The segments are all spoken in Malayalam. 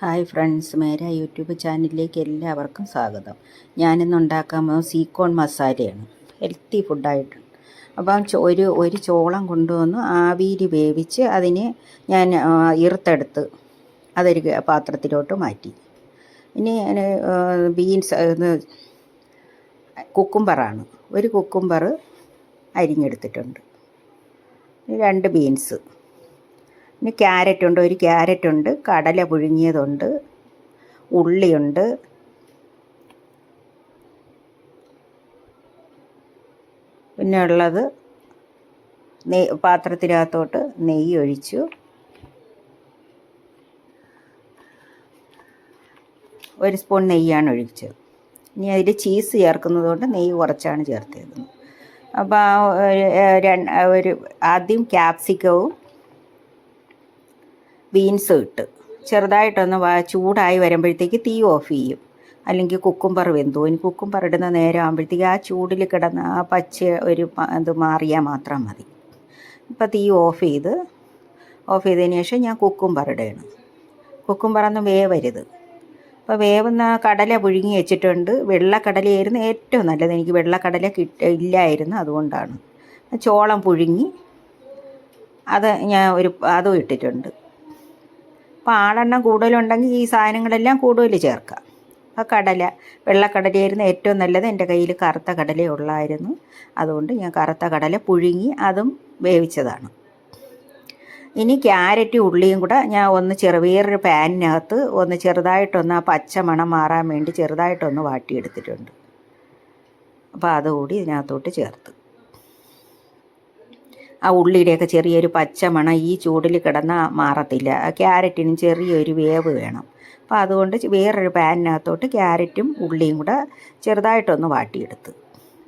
ഹായ് ഫ്രണ്ട്സ് മേര യൂട്യൂബ് ചാനലിലേക്ക് എല്ലാവർക്കും സ്വാഗതം. ഞാനിന്ന് ഉണ്ടാക്കാൻ പോകുന്നത് സീക്കോൺ മസാലയാണ്. ഹെൽത്തി ഫുഡായിട്ട് അപ്പം ഒരു ഒരു ചോളം കൊണ്ടുവന്ന് ആവിയിൽ വേവിച്ച് അതിനെ ഞാൻ ഇറുത്തെടുത്ത് അതൊരു പാത്രത്തിലോട്ട് മാറ്റി. ഇനി ബീൻസ് കുക്കുംബറാണ്. ഒരു കുക്കുംബർ അരിഞ്ഞെടുത്തിട്ടുണ്ട്. രണ്ട് ബീൻസ്. പിന്നെ ക്യാരറ്റ് ഉണ്ട് ഒരു ക്യാരറ്റ് ഉണ്ട് കടല പുഴുങ്ങിയതുണ്ട് ഉള്ളിയുണ്ട്. പിന്നെ ഉള്ളത് നെയ് പാത്രത്തിനകത്തോട്ട് നെയ്യ് ഒഴിച്ചു. ഒരു സ്പൂൺ നെയ്യാണ് ഒഴിച്ചത്. ഇനി അതിൽ ചീസ് ചേർക്കുന്നത് കൊണ്ട് നെയ്യ് കുറച്ചാണ് ചേർത്തത് അപ്പോൾ ഒരു, ഒരു ആദ്യം ക്യാപ്സിക്കവും ബീൻസും ഇട്ട്. ചെറുതായിട്ടൊന്ന് ചൂടായി വരുമ്പോഴത്തേക്ക് തീ ഓഫ് ചെയ്യും. അല്ലെങ്കിൽ കുക്കുംബർ വെന്തു. ഇനി കുക്കുംബർ ഇടുന്ന നേരം ആകുമ്പോഴത്തേക്ക് ആ ചൂടിൽ കിടന്ന ആ പച്ച ഒരു ഇത് മാറിയാൽ മാത്രം മതി. ഇപ്പോൾ തീ ഓഫ് ചെയ്ത് ഓഫ് ചെയ്തതിന് ശേഷം ഞാൻ കുക്കുംബർ ഇടുകയാണ് കുക്കുംബറൊന്നും വേവരുത്. അപ്പോൾ വേവുന്ന കടല പുഴുങ്ങി വെച്ചിട്ടുണ്ട്. വെള്ളക്കടലയായിരുന്നു ഏറ്റവും നല്ലത്. എനിക്ക് വെള്ളക്കടല കിട്ട ഇല്ലായിരുന്നു അതുകൊണ്ടാണ്. ചോളം പുഴുങ്ങി അത് ഞാൻ ഒരു അതും ഇട്ടിട്ടുണ്ട്. അപ്പോൾ ആളെണ്ണം കൂടുതലുണ്ടെങ്കിൽ ഈ സാധനങ്ങളെല്ലാം കൂടുതൽ ചേർക്കാം അപ്പോൾ കടല വെള്ളക്കടലയായിരുന്നു ഏറ്റവും നല്ലത്. എന്റെ കയ്യിൽ കറുത്ത കടല ഉള്ളായിരുന്നു. അതുകൊണ്ട് ഞാൻ കറുത്ത കടല പുഴുങ്ങി അതും വേവിച്ചതാണ്. ഇനി ക്യാരറ്റും ഉള്ളിയും കൂടെ ഞാൻ ഒന്ന് ചെറു വേറൊരു പാനിനകത്ത് ഒന്ന് ചെറുതായിട്ടൊന്ന് ആ പച്ച മണം മാറാൻ വേണ്ടി ചെറുതായിട്ടൊന്ന് വാട്ടിയെടുത്തിട്ടുണ്ട്. അപ്പോൾ അതുകൂടി ഇതിനകത്തോട്ട് ചേർത്ത്. ആ ഉള്ളിയുടെയൊക്കെ ചെറിയൊരു പച്ചമണം ഈ ചൂടിൽ കിടന്ന മാറത്തില്ല. ക്യാരറ്റിനും ചെറിയൊരു വേവ് വേണം. അപ്പോൾ അതുകൊണ്ട് വേറൊരു പാനിനകത്തോട്ട് ക്യാരറ്റും ഉള്ളിയും കൂടെ ചെറുതായിട്ടൊന്ന് വാട്ടിയെടുത്ത്.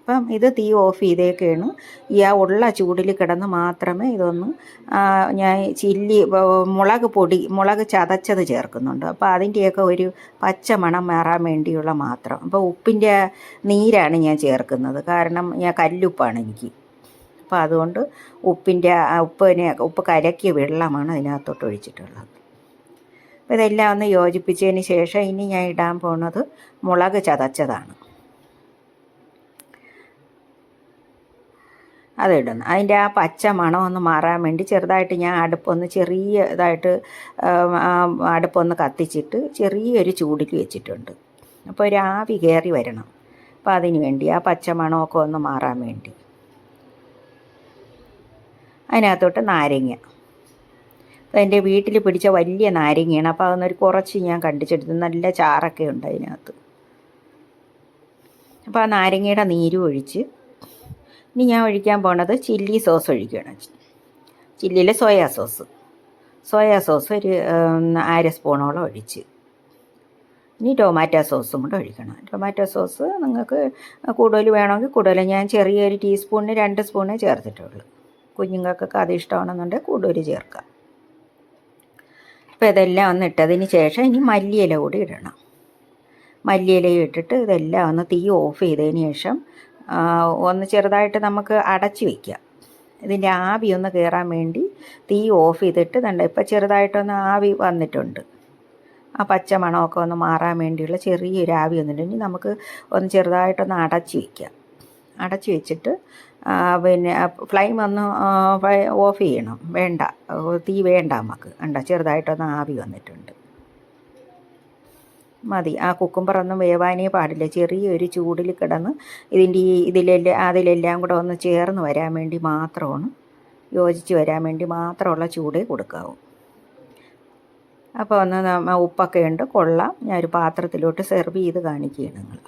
അപ്പം ഇത് തീ ഓഫ് ചെയ്തേക്കാണ്. ഈ ആ ഉള്ള ചൂടിൽ കിടന്ന് മാത്രമേ ഇതൊന്ന് ഞാൻ ചില്ലി മുളക് പൊടി മുളക് ചതച്ചത് ചേർക്കുന്നുണ്ട്. അപ്പോൾ അതിന്റെയൊക്കെ ഒരു പച്ച മണം മാറാൻ വേണ്ടിയുള്ള മാത്രം. അപ്പോൾ ഉപ്പിന്റെ നീരാണ് ഞാൻ ചേർക്കുന്നത്. കാരണം ഞാൻ കല്ലുപ്പാണ് എനിക്ക്. അപ്പോൾ അതുകൊണ്ട് ഉപ്പിന്റെ ഉപ്പിനെ ഉപ്പ് കലക്കിയ വെള്ളമാണ് അതിനകത്തോട്ട് ഒഴിച്ചിട്ടുള്ളത്. അപ്പോൾ ഇതെല്ലാം ഒന്ന് യോജിപ്പിച്ചതിന് ശേഷം ഇനി ഞാൻ ഇടാൻ പോകുന്നത് മുളക് ചതച്ചതാണ്. അതിടുന്നു അതിന്റെ ആ പച്ച മണം ഒന്ന് മാറാൻ വേണ്ടി ചെറുതായിട്ട് ഞാൻ അടുപ്പൊന്ന് ചെറിയ ഇതായിട്ട് അടുപ്പൊന്ന് കത്തിച്ചിട്ട് ചെറിയൊരു ചൂടിൽ വെച്ചിട്ടുണ്ട്. അപ്പോൾ ഒരു ആവി കയറി വരണം. അപ്പോൾ അതിന് വേണ്ടി ആ പച്ച മണമൊക്കെ ഒന്ന് മാറാൻ വേണ്ടി. അതിനകത്തോട്ട് നാരങ്ങ. എന്റെ വീട്ടിൽ പിടിച്ച വലിയ നാരങ്ങയാണ്. അപ്പോൾ അതൊന്നൊരു കുറച്ച് ഞാൻ കണ്ടിച്ചെടുത്ത്. നല്ല ചാറൊക്കെ ഉണ്ട് അതിനകത്ത്. അപ്പോൾ ആ നാരങ്ങയുടെ നീരും ഒഴിച്ച് ഇനി ഞാൻ ഒഴിക്കാൻ പോണത് ചില്ലി സോസ് ഒഴിക്കുകയാണ്. ചില്ലിയിലെ സോയാ സോസ്. സോയാ സോസ് ഒരു അര സ്പൂണോളം ഒഴിച്ച്. ഇനി ടൊമാറ്റോ സോസും കൂടെ ഒഴിക്കണം. ടൊമാറ്റോ സോസ് നിങ്ങൾക്ക് കൂടുതൽ വേണമെങ്കിൽ കൂടുതൽ. ഞാൻ ചെറിയൊരു ടീസ്പൂണിന് രണ്ട് സ്പൂണേ ചേർത്തിട്ടുള്ളൂ. കുഞ്ഞുങ്ങൾക്കൊക്കെ അത് ഇഷ്ടമാണെന്നുണ്ടെങ്കിൽ കൂടുതൽ ചേർക്കാം. അപ്പോൾ ഇതെല്ലാം ഒന്ന് ഇട്ടതിന് ശേഷം ഇനി മല്ലിയില കൂടി ഇടണം. മല്ലിയില ഇട്ടിട്ട് ഇതെല്ലാം ഒന്ന് തീ ഓഫ് ചെയ്തതിന് ശേഷം ഒന്ന് ചെറുതായിട്ട് നമുക്ക് അടച്ചു വയ്ക്കാം ഇതിന്റെ ആവി ഒന്ന് കയറാൻ വേണ്ടി തീ ഓഫ് ചെയ്തിട്ട് ദണ്ട ഇപ്പം ചെറുതായിട്ടൊന്ന് ആവി വന്നിട്ടുണ്ട്. ആ പച്ച മണമൊക്കെ ഒന്ന് മാറാൻ വേണ്ടിയുള്ള ചെറിയൊരു ആവി വന്നിട്ടുണ്ട്. ഇനി നമുക്ക് ഒന്ന് ചെറുതായിട്ടൊന്ന് അടച്ചു വയ്ക്കാം അടച്ച് വെച്ചിട്ട് പിന്നെ ഫ്ലെയിം ഒന്ന് ഓഫ് ചെയ്യണം. വേണ്ട. തീ വേണ്ട നമുക്ക്. കണ്ട? ചെറുതായിട്ടൊന്ന് ആവി വന്നിട്ടുണ്ട്. മതി. ആ കുക്കുംബറൊന്നും വേവാനേ പാടില്ല. ചെറിയൊരു ചൂടിൽ കിടന്ന് ഇതിന്റെ ഈ ഇതിലെല്ലാം അതിലെല്ലാം കൂടെ ഒന്ന് ചേർന്ന് വരാൻ വേണ്ടി മാത്രമാണ് യോജിച്ച് വരാൻ വേണ്ടി മാത്രമുള്ള ചൂടേ കൊടുക്കാവൂ. അപ്പോൾ ഒന്ന് ഉപ്പൊക്കെ ഉണ്ട്. കൊള്ളാം. ഞാൻ ഒരു പാത്രത്തിലോട്ട് സെർവ് ചെയ്ത് കാണിക്കുകയാണ് നിങ്ങൾ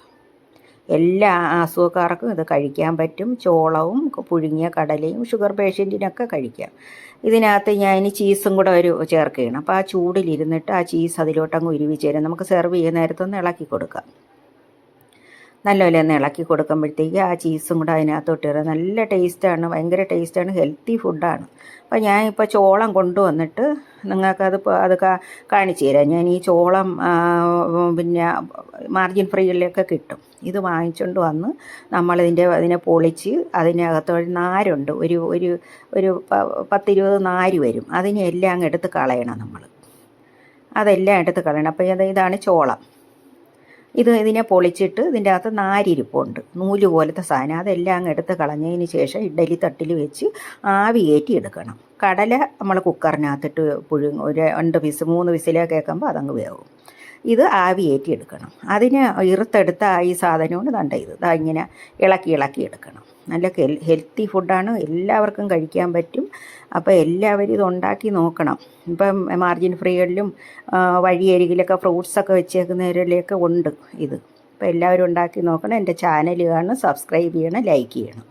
എല്ലാ അസുഖക്കാർക്കും ഇത് കഴിക്കാൻ പറ്റും. ചോളവും പുഴുങ്ങിയ കടലയും ഷുഗർ പേഷ്യന്റിനൊക്കെ കഴിക്കാം. ഇതിനകത്ത് ഞാൻ ഇനി ചീസും കൂടെ ഒരു ചേർക്കുകയാണ്. അപ്പോൾ ആ ചൂടിലിരുന്നിട്ട് ആ ചീസ് അതിലോട്ടങ്ങ് ഉരുവിച്ച് ചേരും നമുക്ക് സെർവ് ചെയ്യുന്ന നേരത്തൊന്ന് ഇളക്കി കൊടുക്കാം. നല്ലപോലെ ഒന്ന് ഇളക്കി കൊടുക്കുമ്പോഴത്തേക്ക് ആ ചീസും കൂടെ അതിനകത്തോട്ട് ഇടുക. നല്ല ടേസ്റ്റാണ് ഭയങ്കര ടേസ്റ്റാണ് ഹെൽത്തി ഫുഡാണ് അപ്പോൾ ഞാൻ ഇപ്പോൾ ചോളം കൊണ്ടുവന്നിട്ട് നിങ്ങൾക്കത് അത് കാണിച്ചു തരാം. ഞാൻ ഈ ചോളം പിന്നെ മാർജിൻ ഫ്രീയിലൊക്കെ കിട്ടും. ഇത് വാങ്ങിച്ചുകൊണ്ട് വന്ന് നമ്മളിതിന്റെ അതിനെ പൊളിച്ച് അതിനകത്ത് ഒരു നാരുണ്ട്. ഒരു ഒരു ഒരു പത്തിരുപത് നാര് വരും. അതിനെല്ലാം അങ്ങ് എടുത്ത് കളയണം നമ്മൾ അതെല്ലാം എടുത്ത് കളയണം. അപ്പോൾ ഇത് ഇതാണ് ചോളം. ഇത് ഇതിനെ പൊളിച്ചിട്ട് ഇതിന്റെ അകത്ത് നാരിരിപ്പുണ്ട്. നൂൽ പോലത്തെ സാധനം. അതെല്ലാം അങ്ങ് എടുത്ത് കളഞ്ഞതിന് ശേഷം ഇഡലി തട്ടിൽ വെച്ച് ആവി കയറ്റി എടുക്കണം. കടല നമ്മൾ കുക്കറിനകത്തിട്ട് പുഴു ഒരു രണ്ട് വിസ് മൂന്ന് വിസിലൊക്കെ കേൾക്കുമ്പോൾ അതങ്ങ് വേവും. ഇത് ആവിയേറ്റി എടുക്കണം അതിന് ഇറുത്തെടുത്ത ഈ സാധനം കൊണ്ട് കണ്ട ഇത്. ഇതാ ഇങ്ങനെ ഇളക്കി ഇളക്കി എടുക്കണം. നല്ല ഹെൽത്തി ഫുഡാണ്. എല്ലാവർക്കും കഴിക്കാൻ പറ്റും. അപ്പോൾ എല്ലാവരും ഇത് ഉണ്ടാക്കി നോക്കണം. ഇപ്പം മാർജിൻ ഫ്രീകളിലും വഴിയരികിലൊക്കെ ഫ്രൂട്ട്സൊക്കെ വെച്ചേക്കുന്നവരിലൊക്കെ ഉണ്ട് ഇത്. അപ്പോൾ എല്ലാവരും ഉണ്ടാക്കി നോക്കണം. എന്റെ ചാനൽ കാണണം സബ്സ്ക്രൈബ് ചെയ്യണം ലൈക്ക് ചെയ്യണം.